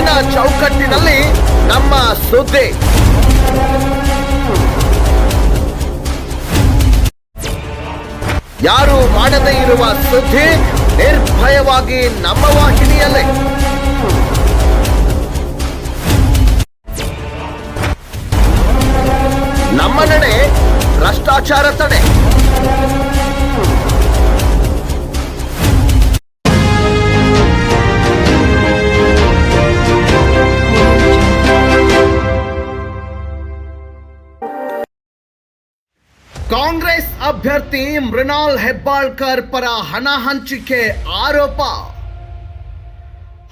ಕಾನೂನಿನ ಚೌಕಟ್ಟಿನಲ್ಲಿ ನಮ್ಮ ಸುದ್ದಿ. ಯಾರು ಮಾಡದೇ ಇರುವ ಸುದ್ದಿ ನಿರ್ಭಯವಾಗಿ ನಮ್ಮ ವಾಹಿನಿಯಲ್ಲೇ. ಅಭ್ಯರ್ಥಿ ಮೃಣಾಲ್ ಹೆಬ್ಬಾಳ್ಕರ್ ಪರ ಹಣ ಹಂಚಿಕೆ ಆರೋಪ.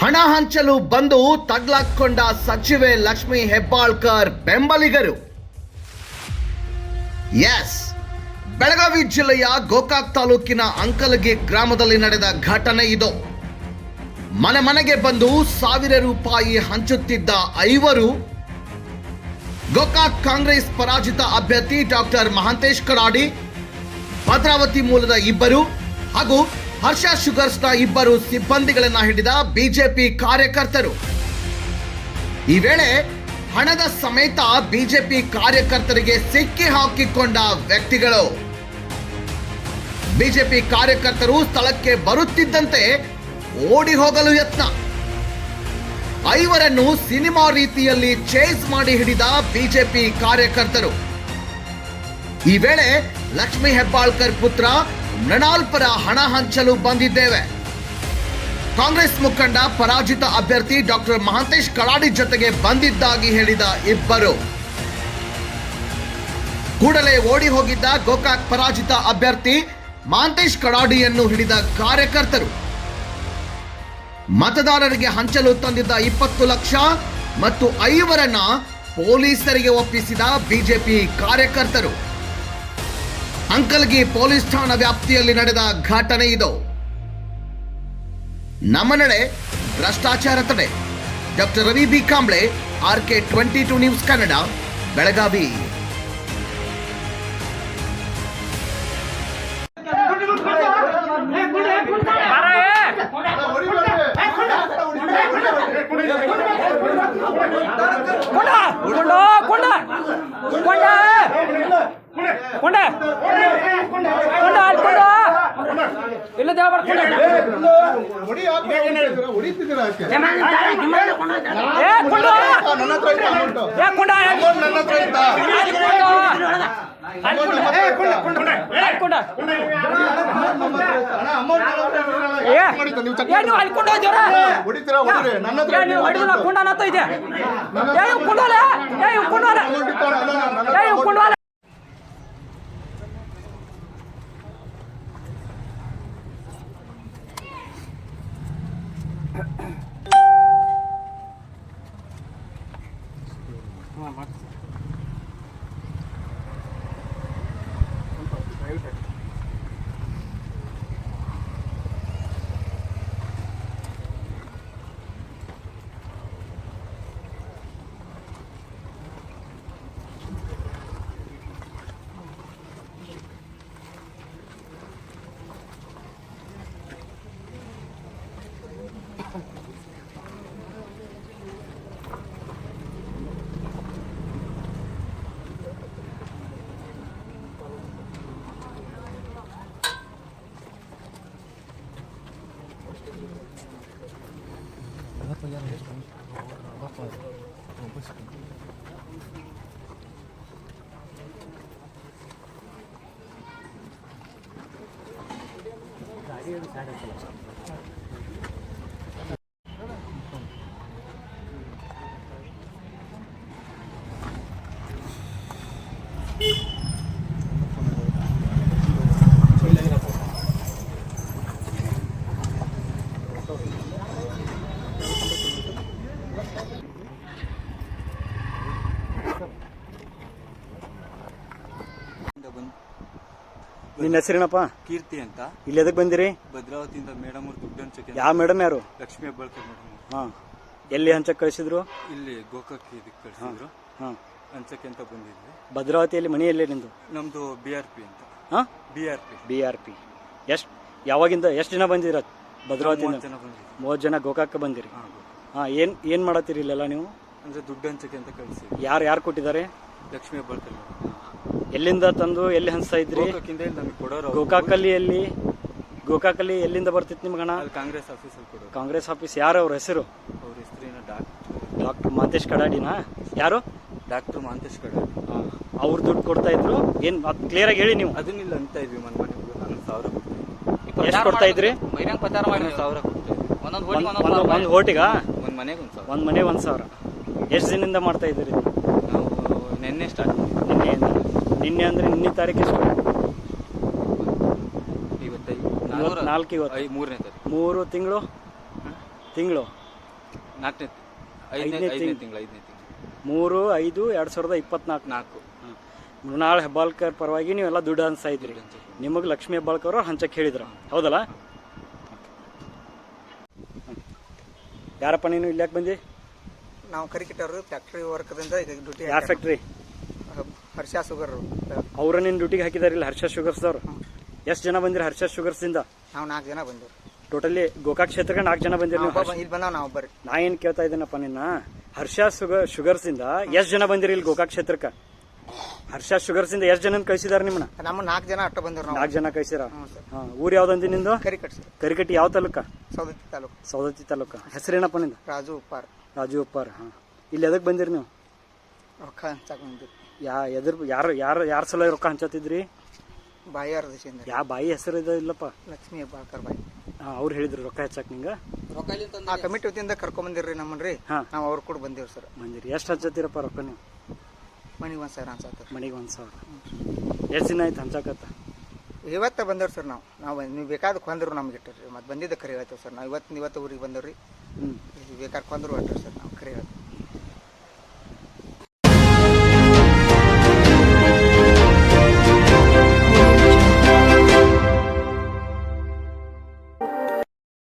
ಹಣ ಹಂಚಲು ಬಂದು ತಗ್ಲಾಕೊಂಡ ಸಚಿವೆ ಲಕ್ಷ್ಮಿ ಹೆಬ್ಬಾಳ್ಕರ್ ಬೆಂಬಲಿಗರು. ಎಸ್, ಬೆಳಗಾವಿ ಜಿಲ್ಲೆಯ ಗೋಕಾಕ್ ತಾಲೂಕಿನ ಅಂಕಲಗಿ ಗ್ರಾಮದಲ್ಲಿ ನಡೆದ ಘಟನೆ ಇದು. ಮನೆ ಮನೆಗೆ ಬಂದು ಸಾವಿರ ರೂಪಾಯಿ ಹಂಚುತ್ತಿದ್ದ ಐವರು. ಗೋಕಾಕ್ ಕಾಂಗ್ರೆಸ್ ಪರಾಜಿತ ಅಭ್ಯರ್ಥಿ ಡಾಕ್ಟರ್ ಮಹಾಂತೇಶ್ ಕಡಾಡಿ ಭದ್ರಾವತಿ ಮೂಲದ ಇಬ್ಬರು ಹಾಗೂ ಹರ್ಷ ಶುಗರ್ಸ್ನ ಇಬ್ಬರು ಸಿಬ್ಬಂದಿಗಳನ್ನ ಹಿಡಿದ ಬಿಜೆಪಿ ಕಾರ್ಯಕರ್ತರು. ಈ ವೇಳೆ ಹಣದ ಸಮೇತ ಬಿಜೆಪಿ ಕಾರ್ಯಕರ್ತರಿಗೆ ಸಿಕ್ಕಿ ಹಾಕಿಕೊಂಡ ವ್ಯಕ್ತಿಗಳು. ಬಿಜೆಪಿ ಕಾರ್ಯಕರ್ತರು ಸ್ಥಳಕ್ಕೆ ಬರುತ್ತಿದ್ದಂತೆ ಓಡಿ ಹೋಗಲು ಯತ್ನ. ಐವರನ್ನು ಸಿನಿಮಾ ರೀತಿಯಲ್ಲಿ ಚೇಸ್ ಮಾಡಿ ಹಿಡಿದ ಬಿಜೆಪಿ ಕಾರ್ಯಕರ್ತರು. ಈ ವೇಳೆ ಲಕ್ಷ್ಮಿ ಹೆಬ್ಬಾಳ್ಕರ್ ಪುತ್ರ ಮೃಣಾಲ್ ಪರ ಹಣ ಹಂಚಲು ಬಂದಿದ್ದೇವೆ. ಕಾಂಗ್ರೆಸ್ ಮುಖಂಡ, ಪರಾಜಿತ ಅಭ್ಯರ್ಥಿ ಡಾಕ್ಟರ್ ಮಹಾಂತೇಶ್ ಕಳಾಡಿ ಜೊತೆಗೆ ಬಂದಿದ್ದಾಗಿ ಹೇಳಿದ ಇಬ್ಬರು. ಕೂಡಲೇ ಓಡಿ ಹೋಗಿದ್ದ ಗೋಕಾಕ್ ಪರಾಜಿತ ಅಭ್ಯರ್ಥಿ ಮಹಾಂತೇಶ್ ಕಡಾಡಿಯನ್ನು ಹಿಡಿದ ಕಾರ್ಯಕರ್ತರು. ಮತದಾರರಿಗೆ ಹಂಚಲು ತಂದಿದ್ದ ಇಪ್ಪತ್ತು ಲಕ್ಷ ಮತ್ತು ಐವರನ್ನ ಪೊಲೀಸರಿಗೆ ಒಪ್ಪಿಸಿದ ಬಿಜೆಪಿ ಕಾರ್ಯಕರ್ತರು. ಅಂಕಲ್ಗಿ ಪೊಲೀಸ್ ಠಾಣಾ ವ್ಯಾಪ್ತಿಯಲ್ಲಿ ನಡೆದ ಘಟನೆ ಇದು. ನಮ್ಮ ನಡೆ ಭ್ರಷ್ಟಾಚಾರ ತಡೆ. Doctor Ravi B Kamble R K twenty two news Kannada, Belagavi. ಕೊಂಡೋಲೆ ಏ ಇವ್ ಕೊಂಡೋಲೆ Beep. ನಿನ್ನ ಹೆಸರೇನಪ್ಪ? ಕೀರ್ತಿ ಅಂತ. ಇಲ್ಲಿ ಎದಕ್ ಬಂದಿರಿ? ಭದ್ರಾವತಿಯಿಂದ ಮೇಡಮ್ ಅವ್ರು ದುಡ್ಡು ಹಂಚಕ್ಕೆ ಯಾವ ಮೇಡಮ್ ಯಾರು? ಲಕ್ಷ್ಮಿ ಹೆಬ್ಬಾಳ್ಕರ್ ಮೇಡಮ್ ಹಾ. ಎಲ್ಲಿ ಹಂಚಕ್ ಕಳಿಸಿದ್ರು? ಇಲ್ಲಿ ಗೋಕಾಕ್ ಇದಕ್ಕೆ ಕಳಿಸಿದ್ರು. ಹಾ ಹಂಚಕ್ಕೆ ಅಂತ ಬಂದಿದ್ವಿ. ಭದ್ರಾವತಿಯಲ್ಲಿ ಮನೆಯಲ್ಲೇ ನಿಂದು? ನಮ್ದು ಬಿ ಆರ್ ಪಿ ಅಂತ. ಹಾ? B R P B R P ಎಷ್ಟು ಯಾವಾಗಿಂದ ಎಷ್ಟು ಜನ ಬಂದಿರ ಭದ್ರಾವತಿಯಿಂದ? ಜನ ಬಂದಿದ್ವಿ. ಮೂವತ್ತು ಜನ ಗೋಕಾಕ್ ಬಂದಿರಿ. ಹಾ, ಹಾ ಏನ್ ಏನ್ ಮಾಡತ್ತೀರಿ ಇಲ್ಲೆಲ್ಲ ನೀವು? ಅಂದ್ರೆ ದುಡ್ಡು ಹಂಚಕ್ಕೆ ಅಂತ ಕಳಿಸಿ ಯಾರು ಯಾರು ಕೊಟ್ಟಿದ್ದಾರೆ? ಲಕ್ಷ್ಮಿ ಹೆಬ್ಬಾಳ್ಕರ್ ಮೇಡಮ್. ಎಲ್ಲಿಂದ ತಂದು ಎಲ್ಲಿ ಹಂಚ್ತಾ ಇದ್ರಿ? ಗೋಕಾಕಿಂದ ನಮಗೆ ಕೊಡೋರು ಗೋಕಾಕಲ್ಲಿ ಎಲ್ಲಿ ಗೋಕಾಕಲ್ಲಿ ಎಲ್ಲಿಂದ ಬರ್ತಿತ್ತು ನಿಮ್ಗೆ ಹಣ ಕಾಂಗ್ರೆಸ್ ಆಫೀಸ್ ಕಾಂಗ್ರೆಸ್ ಆಫೀಸ್ ಯಾರು ಅವ್ರ ಹೆಸರು? ಅವ್ರ ಹೆಸರೇನ ಡಾಕ್ಟರ್ ಡಾಕ್ಟರ್ ಮಾಂತೇಶ್ ಕಡಾಡಿನಾ? ಯಾರು? ಡಾಕ್ಟರ್ ಮಾಂತೇಶ್ ಕಡಾಡಿ. ಅವ್ರು ದುಡ್ಡು ಕೊಡ್ತಾ ಇದ್ರು? ಏನ್ ಕ್ಲಿಯರ್ ಆಗಿ ಹೇಳಿ ನೀವು. ಅದನ್ನಿಲ್ಲ ಅಂತ ಇದ್ವಿ ಮನೆ ಮನೆಗೆ ಹನ್ನೊಂದು ಸಾವಿರ ಎಷ್ಟು ಕೊಡ್ತಾ ಇದ್ರಿ? ಮೈರಂಗ್ ಪ್ರಚಾರ ಮಾಡಿ ಹನ್ನೊಂದು ಸಾವಿರ ಒಂದ್ ಓಟಿಗ? ಒಂದು ಮನೆಗೆ ಒಂದು ಸಾವಿರ. ಒಂದ್ ಮನೆ ಒಂದ್ ಸಾವಿರ. ಎಷ್ಟು ದಿನದಿಂದ ಮಾಡ್ತಾ ಇದ್ದೀರಿ ನಾವು? ನಿನ್ನೆ ಸ್ಟಾರ್ಟ್ ನಿನ್ನೆ ಅಂದ್ರೆ ನಿನ್ನೆ ತಾರೀಕು ಎಷ್ಟು ಇವತ್ತೈದು? ನಾಲ್ಕು ಇವತ್ತು ಐ ಮೂರನೇ ತಾರೀಕು ಮೂರು ತಿಂಗಳು? ತಿಂಗಳು? ನಾಲ್ಕನೇ ಐದನೇ ಐದನೇ ತಿಂಗ್ಳು. ತಿಂಗಳು ಐದನೇ ತಿಂಗಳು. ಮೂರು ಐದು ಎರಡ್ ಸಾವಿರದ ಇಪ್ಪತ್ನಾಲ್ಕು. ನಾಲ್ಕು. ಮೃಣಾಳ್ ಹೆಬ್ಬಾಳ್ಕರ್ ಪರವಾಗಿ ನೀವೆಲ್ಲ ದುಡ್ಡು ಅನ್ಸ್ತಾ ಇದ್ರಿ ನಿಮಗೆ ಲಕ್ಷ್ಮೀ ಹೆಬ್ಬಾಳ್ಕರ್ ಅವ್ರು ಹಂಚಕ್ ಹೇಳಿದ್ರು. ಹೌದಲ್ಲ? ಯಾರಪ್ಪ ನೀನು ಇಲ್ಲಿ ಯಾಕೆ ಬಂದಿ? ನಾವು ಕರಿಕಿಟ್ಟವರು ಫ್ಯಾಕ್ಟ್ರಿ ವರ್ಕ್ದಿಂದ ಡ್ಯೂಟಿ ಯಾವ ಫ್ಯಾಕ್ಟ್ರಿ ಹರ್ಷ ಶುಗರ್. ಅವ್ರ ನಿನ್ನ ಡ್ಯೂಟಿಗೆ ಹಾಕಿದಾರ ಇಲ್ಲಿ ಹರ್ಷ ಶುಗರ್ಸ್ದವ್ರು ಎಷ್ಟು ಜನ ಬಂದಿರಿ ಹರ್ಷ ಶುಗರ್ಸಿಂದ ನಾವು ನಾಲ್ಕು ಜನ ಬಂದಿವಿ. ಟೋಟಲಿ ಗೋಕಾಕ್ ಕ್ಷೇತ್ರಕ್ಕೆ ನಾಲ್ಕು ಜನ ಬಂದಿರಿ ನೀವು ಇಲ್ಲಿ ನಾವು ಬರ್ರಿ ನಾ ಏನ್ ಕೇಳ್ತಾ ಇದ್ದೀನಪ್ಪ ನಿನ್ನ? ಹರ್ಷ ಶುಗರ್ ಶುಗರ್ಸ್ ಇಂದ ಎಷ್ಟ್ ಜನ ಬಂದಿರಿ ಇಲ್ಲಿ ಗೋಕಾಕ್ ಕ್ಷೇತ್ರಕ್ಕೆ? ಹರ್ಷ ಶುಗರ್ಸ್ ಇಂದ ಎಷ್ಟ್ ಜನ ಕಳಿಸಿದಾರ ನಿಮ್ಮನ್ನ? ನಮ್ಮ ನಾಲ್ಕು ಜನ ಅಟ್ಟ ಬಂದ್ರು ನಾಲ್ಕು ಜನ ಕಳಿಸಿರ? ಹಾ ಊರ್ ಯಾವ್ದಂದಿ ನಿಂದು? ಕರಿಕಟ್ಟಿ ಕರಿಕಟ್ಟಿ ಯಾವ ತಾಲೂಕ? ಸೌದತ್ತಿ ತಾಲೂಕು. ಸೌದತ್ತಿ ತಾಲೂಕ. ಹೆಸರೇನಪ್ಪ ನಿಂದ? ರಾಜು ಉಪ್ಪಾರ್. ರಾಜು ಉಪ್ಪಾರ್ ಹಾ. ಇಲ್ಲಿ ಎದಕ್ ಬಂದಿರಿ ನೀವು? ರೊಕ್ಕ ಬಂದಿರಿ ಯಾ ಎದ್ರ ಯಾರು ಯಾರು ಯಾರ ಸಲ ರೊಕ್ಕ ಹಂಚತಿದ್ರಿ ಬಾಯಿ ದಿಶೆಯಿಂದ ಯಾ ಬಾಯಿ ಹೆಸರು ಇದ ಇಲ್ಲಪ್ಪ? ಲಕ್ಷ್ಮೀ ಹೆಬ್ಬಾಳ್ಕರ್ ಬಾಯಿ. ಹಾಂ ಅವ್ರು ಹೇಳಿದ್ರು ರೊಕ್ಕ ಹೆಚ್ಚಾಕ್ ನಿಂಗ? ಆ ಕಮಿಟಿ ವತಿಯಿಂದ ಕರ್ಕೊಂಡ್ ಬಂದಿರ್ರಿ ನಮ್ಮನ್ರಿ. ಹಾಂ. ನಾವು ಅವ್ರು ಕೂಡ ಬಂದಿವ್ರಿ ಸರ್. ಬಂದಿರಿ. ಎಷ್ಟು ಹಂಚತಿರಪ್ಪ ರೊಕ್ಕ ನೀವು? ಮನಿಗೆ ಒಂದು ಸಾವಿರ ಅನ್ಸತ್ತಾರ ಮನೆಗೆ ಒಂದು ಸಾವಿರ. ಎಷ್ಟು ದಿನ ಆಯ್ತು ಹಂಚಾಕತ್ತ? ಇವತ್ತ ಬಂದೇವ್ರಿ ಸರ್ ನಾವು. ನಾವು ನೀವು ಬೇಕಾದ ಕೊಂದ್ರು ನಮ್ಗೆ ಇಟ್ಟರಿ ಮತ್ತೆ ಬಂದಿದ್ದ ಕರಿ ಹೇಳ್ತೇವೆ ಸರ್ ನಾವು. ಇವತ್ತು ಇವತ್ತು ಊರಿಗೆ ಬಂದವ್ರಿ. ಹ್ಞೂ ಬೇಕಾದ್ರೆ ಕೊಂದ್ರು ಹೊಟ್ರಿ ಸರ್ ನಾವು ಕರಿ ಹೇಳ್ತೇವೆ.